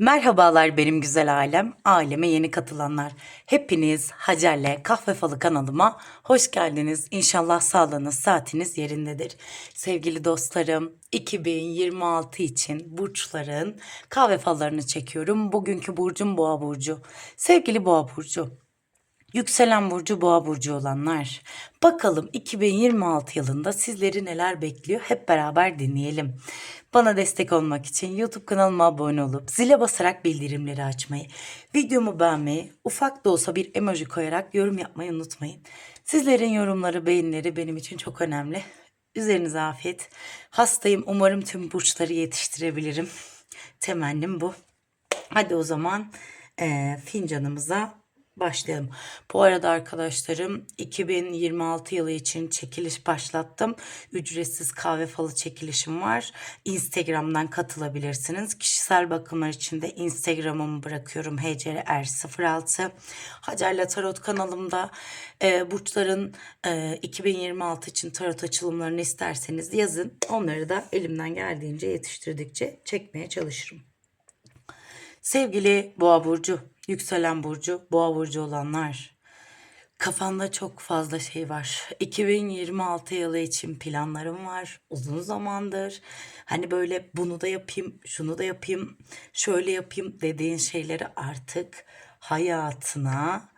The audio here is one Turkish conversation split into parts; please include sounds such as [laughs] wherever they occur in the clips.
Merhabalar benim güzel ailem, aileme yeni katılanlar. Hepiniz Hacer'le Kahve Falı kanalıma hoş geldiniz. İnşallah sağlığınız, saatiniz yerindedir. Sevgili dostlarım, 2026 için burçların kahve fallarını çekiyorum. Bugünkü burcum Boğa burcu. Sevgili Boğa burcu, Yükselen burcu boğa burcu olanlar. Bakalım 2026 yılında sizleri neler bekliyor hep beraber dinleyelim. Bana destek olmak için YouTube kanalıma abone olup zile basarak bildirimleri açmayı, videomu beğenmeyi, ufak da olsa bir emoji koyarak yorum yapmayı unutmayın. Sizlerin yorumları, beğenileri benim için çok önemli. Üzerinize afiyet. Hastayım umarım tüm burçları yetiştirebilirim. Temennim bu. Hadi o zaman eee, fincanımıza başlayalım. Bu arada arkadaşlarım 2026 yılı için çekiliş başlattım. Ücretsiz kahve falı çekilişim var. Instagram'dan katılabilirsiniz. Kişisel bakımlar için de Instagram'ımı bırakıyorum. HCR06. Hacer'le Tarot kanalımda e, burçların e, 2026 için tarot açılımlarını isterseniz yazın. Onları da elimden geldiğince yetiştirdikçe çekmeye çalışırım. Sevgili Boğa burcu, yükselen burcu, Boğa burcu olanlar. Kafanda çok fazla şey var. 2026 yılı için planlarım var. Uzun zamandır. Hani böyle bunu da yapayım, şunu da yapayım, şöyle yapayım dediğin şeyleri artık hayatına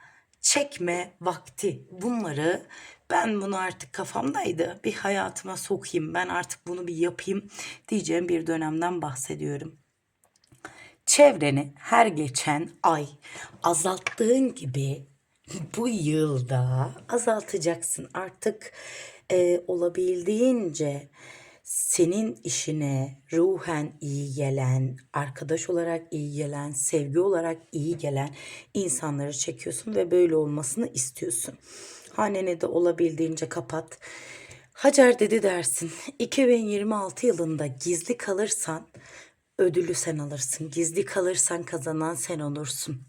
çekme vakti. Bunları ben bunu artık kafamdaydı. Bir hayatıma sokayım. Ben artık bunu bir yapayım diyeceğim bir dönemden bahsediyorum. Çevreni her geçen ay azalttığın gibi bu yılda azaltacaksın. Artık e, olabildiğince senin işine ruhen iyi gelen, arkadaş olarak iyi gelen, sevgi olarak iyi gelen insanları çekiyorsun ve böyle olmasını istiyorsun. Haneni de olabildiğince kapat. Hacer dedi dersin. 2026 yılında gizli kalırsan ödülü sen alırsın. Gizli kalırsan kazanan sen olursun.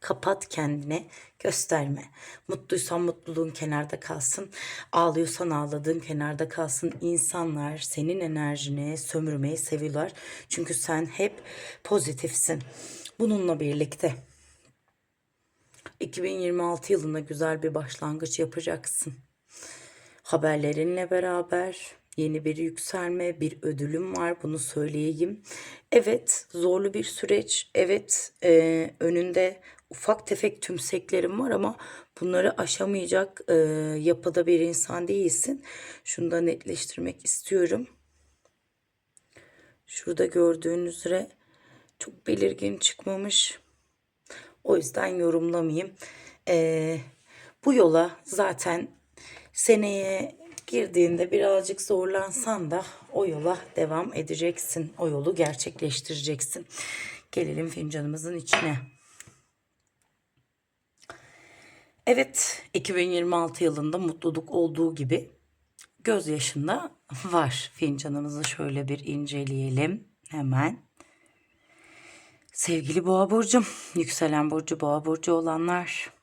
Kapat kendine, gösterme. Mutluysan mutluluğun kenarda kalsın. Ağlıyorsan ağladığın kenarda kalsın. İnsanlar senin enerjini sömürmeyi seviyorlar. Çünkü sen hep pozitifsin. Bununla birlikte 2026 yılında güzel bir başlangıç yapacaksın. Haberlerinle beraber yeni bir yükselme, bir ödülüm var bunu söyleyeyim. Evet zorlu bir süreç, evet e, önünde ufak tefek tümseklerim var ama bunları aşamayacak e, yapıda bir insan değilsin. Şunu da netleştirmek istiyorum. Şurada gördüğünüz üzere çok belirgin çıkmamış. O yüzden yorumlamayayım. Ee, bu yola zaten seneye girdiğinde birazcık zorlansan da o yola devam edeceksin. O yolu gerçekleştireceksin. Gelelim fincanımızın içine. Evet, 2026 yılında mutluluk olduğu gibi gözyaşında var. Fincanımızı şöyle bir inceleyelim hemen. Sevgili Boğa burcum, yükselen burcu Boğa burcu olanlar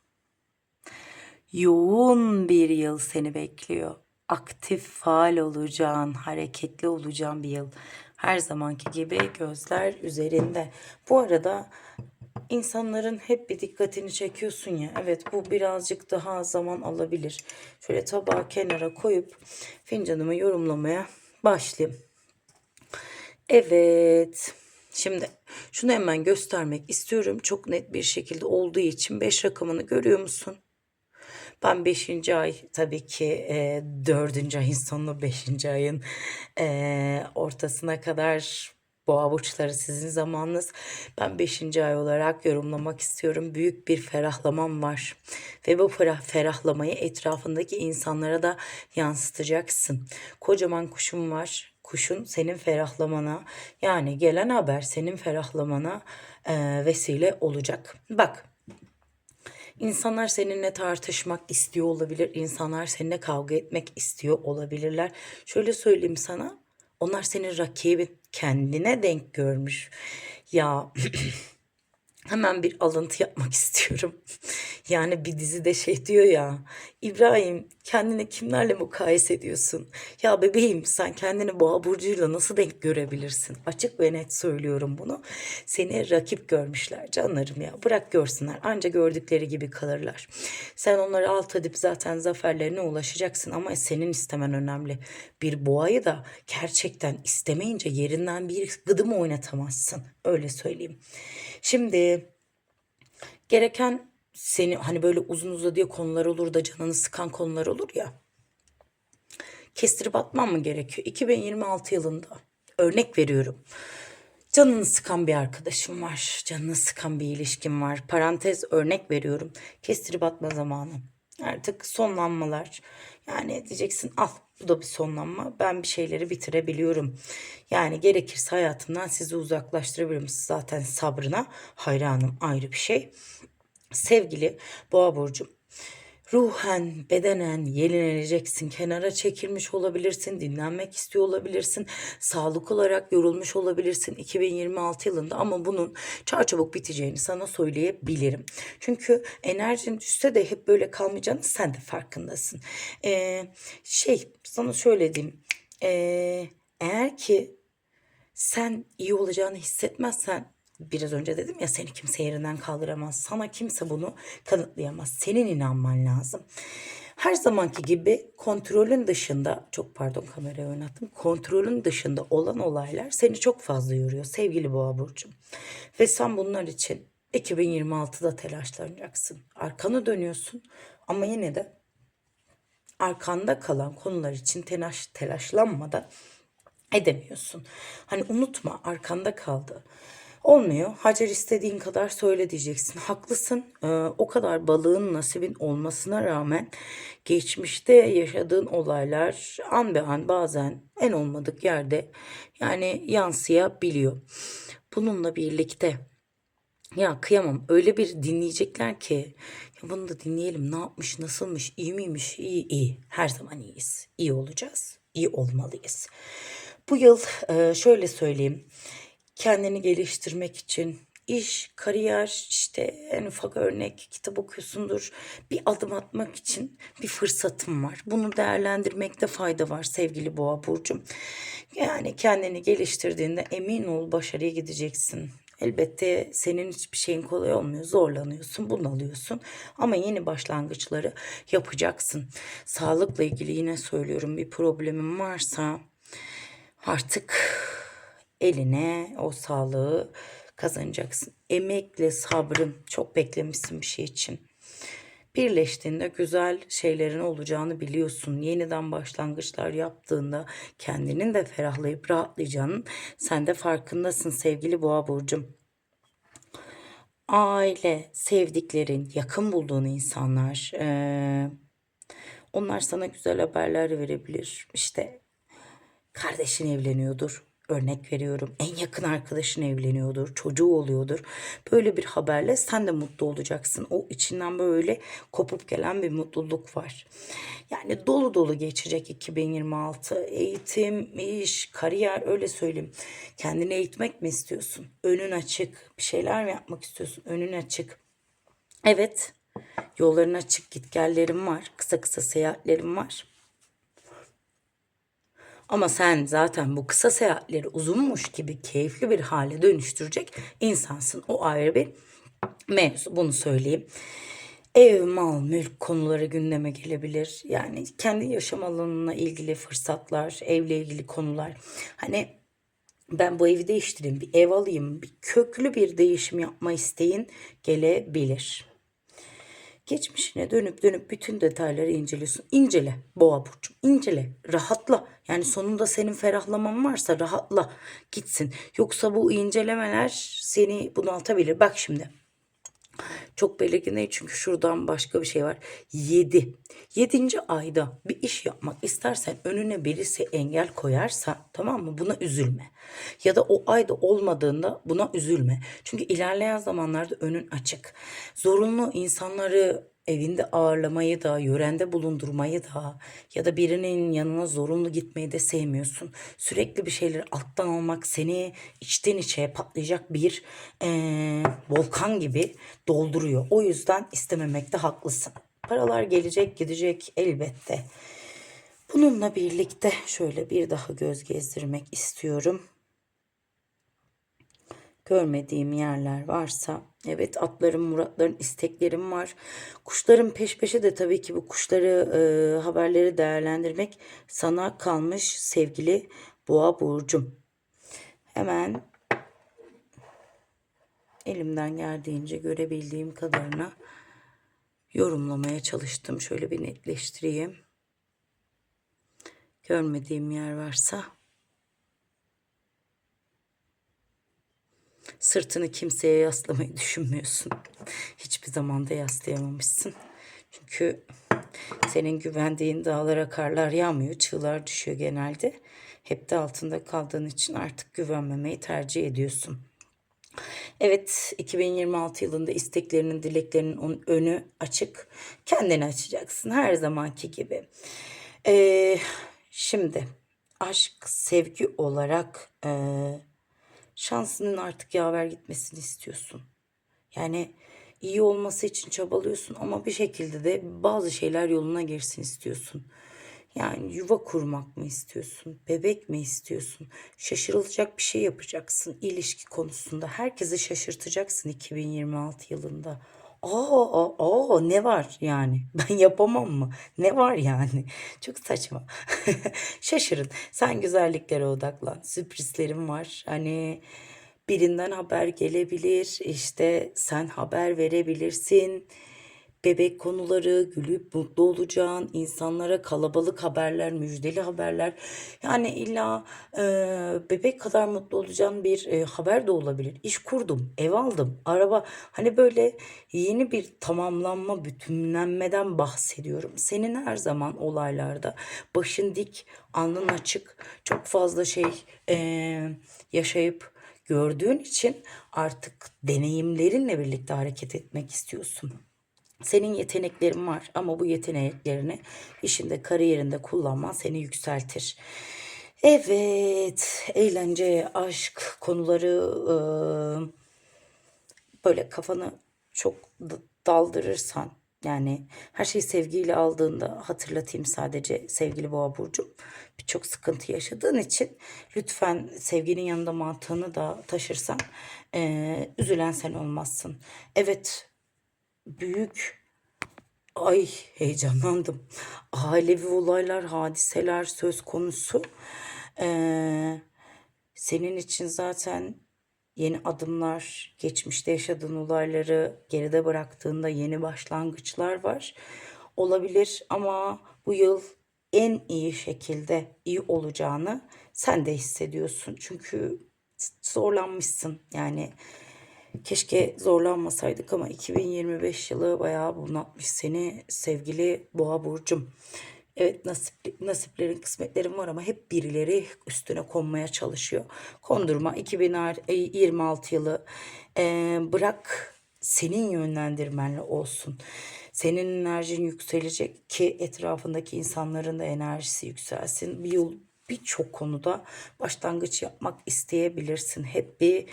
yoğun bir yıl seni bekliyor. Aktif, faal olacağın, hareketli olacağın bir yıl. Her zamanki gibi gözler üzerinde. Bu arada insanların hep bir dikkatini çekiyorsun ya. Evet bu birazcık daha zaman alabilir. Şöyle tabağı kenara koyup fincanımı yorumlamaya başlayayım. Evet. Şimdi şunu hemen göstermek istiyorum. Çok net bir şekilde olduğu için 5 rakamını görüyor musun? Ben 5. ay tabii ki e, 4. ayın sonu 5. ayın e, ortasına kadar boğa burçları sizin zamanınız. Ben 5. ay olarak yorumlamak istiyorum. Büyük bir ferahlamam var. Ve bu ferah, ferahlamayı etrafındaki insanlara da yansıtacaksın. Kocaman kuşum var kuşun senin ferahlamana yani gelen haber senin ferahlamana e, vesile olacak. Bak İnsanlar seninle tartışmak istiyor olabilir. İnsanlar seninle kavga etmek istiyor olabilirler. Şöyle söyleyeyim sana. Onlar senin rakibin kendine denk görmüş. Ya [clears throat] Hemen bir alıntı yapmak [laughs] istiyorum. Yani bir dizide şey diyor ya. İbrahim kendini kimlerle mukayese ediyorsun? Ya bebeğim sen kendini boğa burcuyla nasıl denk görebilirsin? Açık ve net söylüyorum bunu. Seni rakip görmüşler canlarım ya. Bırak görsünler. Anca gördükleri gibi kalırlar. Sen onları alt edip zaten zaferlerine ulaşacaksın ama senin istemen önemli. Bir boğayı da gerçekten istemeyince yerinden bir gıdım oynatamazsın. Öyle söyleyeyim. Şimdi gereken seni hani böyle uzun uzadıya konular olur da canını sıkan konular olur ya. Kestirip atman mı gerekiyor? 2026 yılında örnek veriyorum. Canını sıkan bir arkadaşım var. Canını sıkan bir ilişkim var. Parantez örnek veriyorum. Kestirip atma zamanı. Artık sonlanmalar. Yani diyeceksin al bu da bir sonlanma. Ben bir şeyleri bitirebiliyorum. Yani gerekirse hayatımdan sizi uzaklaştırabilirim. Zaten sabrına hayranım ayrı bir şey. Sevgili Boğa burcum, ruhen, bedenen yenileneceksin. Kenara çekilmiş olabilirsin, dinlenmek istiyor olabilirsin. Sağlık olarak yorulmuş olabilirsin 2026 yılında ama bunun çarçabuk biteceğini sana söyleyebilirim. Çünkü enerjin düşse de hep böyle kalmayacağını sen de farkındasın. Ee, şey sana şöyle diyeyim. Ee, eğer ki sen iyi olacağını hissetmezsen biraz önce dedim ya seni kimse yerinden kaldıramaz. Sana kimse bunu kanıtlayamaz. Senin inanman lazım. Her zamanki gibi kontrolün dışında, çok pardon kamerayı oynattım. Kontrolün dışında olan olaylar seni çok fazla yoruyor sevgili Boğa burcum. Ve sen bunlar için 2026'da telaşlanacaksın. Arkanı dönüyorsun ama yine de arkanda kalan konular için telaş telaşlanmadan edemiyorsun. Hani unutma arkanda kaldı. Olmuyor. Hacer istediğin kadar söyle diyeceksin. Haklısın. Ee, o kadar balığın nasibin olmasına rağmen geçmişte yaşadığın olaylar an be an bazen en olmadık yerde yani yansıyabiliyor. Bununla birlikte ya kıyamam öyle bir dinleyecekler ki ya bunu da dinleyelim ne yapmış nasılmış iyi miymiş iyi iyi her zaman iyiyiz iyi olacağız iyi olmalıyız. Bu yıl e, şöyle söyleyeyim kendini geliştirmek için iş, kariyer işte en ufak örnek kitap okuyorsundur. Bir adım atmak için bir fırsatım var. Bunu değerlendirmekte fayda var sevgili Boğa burcum. Yani kendini geliştirdiğinde emin ol başarıya gideceksin. Elbette senin hiçbir şeyin kolay olmuyor. Zorlanıyorsun, bunalıyorsun. Ama yeni başlangıçları yapacaksın. Sağlıkla ilgili yine söylüyorum bir problemin varsa artık eline o sağlığı kazanacaksın. Emekle sabrın çok beklemişsin bir şey için. Birleştiğinde güzel şeylerin olacağını biliyorsun. Yeniden başlangıçlar yaptığında kendinin de ferahlayıp rahatlayacağının sen de farkındasın sevgili boğa burcum. Aile, sevdiklerin, yakın bulduğun insanlar, ee, onlar sana güzel haberler verebilir. İşte kardeşin evleniyordur, Örnek veriyorum en yakın arkadaşın evleniyordur, çocuğu oluyordur. Böyle bir haberle sen de mutlu olacaksın. O içinden böyle kopup gelen bir mutluluk var. Yani dolu dolu geçecek 2026. Eğitim, iş, kariyer öyle söyleyeyim. Kendini eğitmek mi istiyorsun? Önün açık. Bir şeyler mi yapmak istiyorsun? Önün açık. Evet. Yolların açık gitgellerim var. Kısa kısa seyahatlerim var. Ama sen zaten bu kısa seyahatleri uzunmuş gibi keyifli bir hale dönüştürecek insansın. O ayrı bir mevzu. Bunu söyleyeyim. Ev, mal, mülk konuları gündeme gelebilir. Yani kendi yaşam alanına ilgili fırsatlar, evle ilgili konular. Hani ben bu evi değiştireyim, bir ev alayım, bir köklü bir değişim yapma isteğin gelebilir. Geçmişine dönüp dönüp bütün detayları inceliyorsun. İncele boğa burcu. incele. Rahatla. Yani sonunda senin ferahlaman varsa rahatla. Gitsin. Yoksa bu incelemeler seni bunaltabilir. Bak şimdi. Çok belirgin değil çünkü şuradan başka bir şey var. 7. 7. ayda bir iş yapmak istersen önüne birisi engel koyarsa tamam mı buna üzülme. Ya da o ayda olmadığında buna üzülme. Çünkü ilerleyen zamanlarda önün açık. Zorunlu insanları evinde ağırlamayı da, yörende bulundurmayı da ya da birinin yanına zorunlu gitmeyi de sevmiyorsun. Sürekli bir şeyleri alttan almak seni içten içe patlayacak bir eee, volkan gibi dolduruyor. O yüzden istememekte haklısın. Paralar gelecek gidecek elbette. Bununla birlikte şöyle bir daha göz gezdirmek istiyorum görmediğim yerler varsa evet atlarım muratların isteklerim var. Kuşların peş peşe de tabii ki bu kuşları e, haberleri değerlendirmek sana kalmış sevgili boğa burcum. Hemen elimden geldiğince görebildiğim kadarına yorumlamaya çalıştım. Şöyle bir netleştireyim. Görmediğim yer varsa Sırtını kimseye yaslamayı düşünmüyorsun. Hiçbir zaman da yaslayamamışsın. Çünkü senin güvendiğin dağlara karlar yağmıyor, çığlar düşüyor genelde. Hep de altında kaldığın için artık güvenmemeyi tercih ediyorsun. Evet 2026 yılında isteklerinin, dileklerinin önü açık. Kendini açacaksın her zamanki gibi. Ee, şimdi aşk, sevgi olarak... Ee, şansının artık yaver gitmesini istiyorsun. Yani iyi olması için çabalıyorsun ama bir şekilde de bazı şeyler yoluna girsin istiyorsun. Yani yuva kurmak mı istiyorsun? Bebek mi istiyorsun? Şaşırılacak bir şey yapacaksın ilişki konusunda. Herkesi şaşırtacaksın 2026 yılında. Aa, aa, aa, ne var yani? [laughs] Ben yapamam mı? Ne var yani? [laughs] Çok saçma. [laughs] Şaşırın. Sen güzelliklere odaklan. Sürprizlerim var. Hani birinden haber gelebilir. İşte sen haber verebilirsin bebek konuları, gülüp mutlu olacağın, insanlara kalabalık haberler, müjdeli haberler. Yani illa e, bebek kadar mutlu olacağın bir e, haber de olabilir. İş kurdum, ev aldım, araba. Hani böyle yeni bir tamamlanma, bütünlenmeden bahsediyorum. Senin her zaman olaylarda başın dik, alnın açık, çok fazla şey e, yaşayıp gördüğün için artık deneyimlerinle birlikte hareket etmek istiyorsun. Senin yeteneklerin var ama bu yeteneklerini işinde, kariyerinde kullanman seni yükseltir. Evet, eğlence, aşk konuları e, böyle kafanı çok daldırırsan yani her şeyi sevgiyle aldığında hatırlatayım sadece sevgili boğa burcu birçok sıkıntı yaşadığın için lütfen sevginin yanında mantığını da taşırsan e, üzülen sen olmazsın. Evet büyük ay heyecanlandım. Ailevi olaylar, hadiseler söz konusu. Ee, senin için zaten yeni adımlar, geçmişte yaşadığın olayları geride bıraktığında yeni başlangıçlar var. Olabilir ama bu yıl en iyi şekilde iyi olacağını sen de hissediyorsun. Çünkü zorlanmışsın. Yani Keşke zorlanmasaydık ama 2025 yılı bayağı bunaltmış seni sevgili Boğa burcum. Evet nasip, nasiplerin kısmetlerin var ama hep birileri üstüne konmaya çalışıyor. Kondurma 2026 yılı e, bırak senin yönlendirmenle olsun. Senin enerjin yükselecek ki etrafındaki insanların da enerjisi yükselsin. Bir yıl birçok konuda başlangıç yapmak isteyebilirsin. Hep bir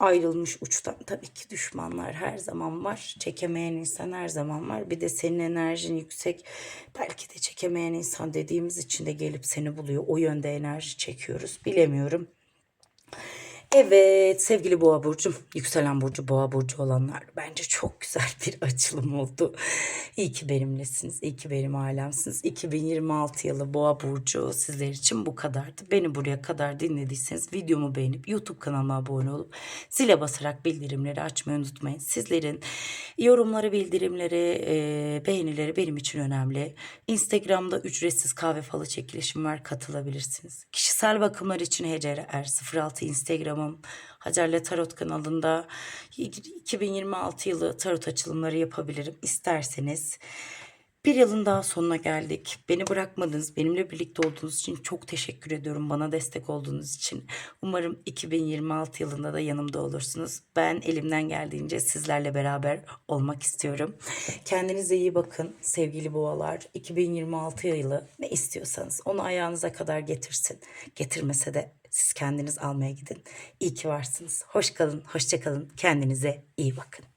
ayrılmış uçtan tabii ki düşmanlar her zaman var. Çekemeyen insan her zaman var. Bir de senin enerjin yüksek. Belki de çekemeyen insan dediğimiz için de gelip seni buluyor. O yönde enerji çekiyoruz. Bilemiyorum. Evet sevgili boğa burcum, yükselen burcu boğa burcu olanlar bence çok güzel bir [laughs] açılım oldu. İyi ki benimlesiniz, iyi ki benim ailemsiniz. 2026 yılı boğa burcu sizler için bu kadardı. Beni buraya kadar dinlediyseniz videomu beğenip YouTube kanalıma abone olup zile basarak bildirimleri açmayı unutmayın. Sizlerin yorumları, bildirimleri, e, beğenileri benim için önemli. Instagram'da ücretsiz kahve falı çekilişim var katılabilirsiniz. Kişisel bakımlar için Hecere Er 06 Instagram Instagram'ım Hacer'le Tarot kanalında 2026 yılı tarot açılımları yapabilirim isterseniz. Bir yılın daha sonuna geldik. Beni bırakmadınız, benimle birlikte olduğunuz için çok teşekkür ediyorum. Bana destek olduğunuz için. Umarım 2026 yılında da yanımda olursunuz. Ben elimden geldiğince sizlerle beraber olmak istiyorum. Kendinize iyi bakın sevgili boğalar. 2026 yılı ne istiyorsanız onu ayağınıza kadar getirsin. Getirmese de siz kendiniz almaya gidin. İyi ki varsınız. Hoş kalın, hoşça kalın. Kendinize iyi bakın.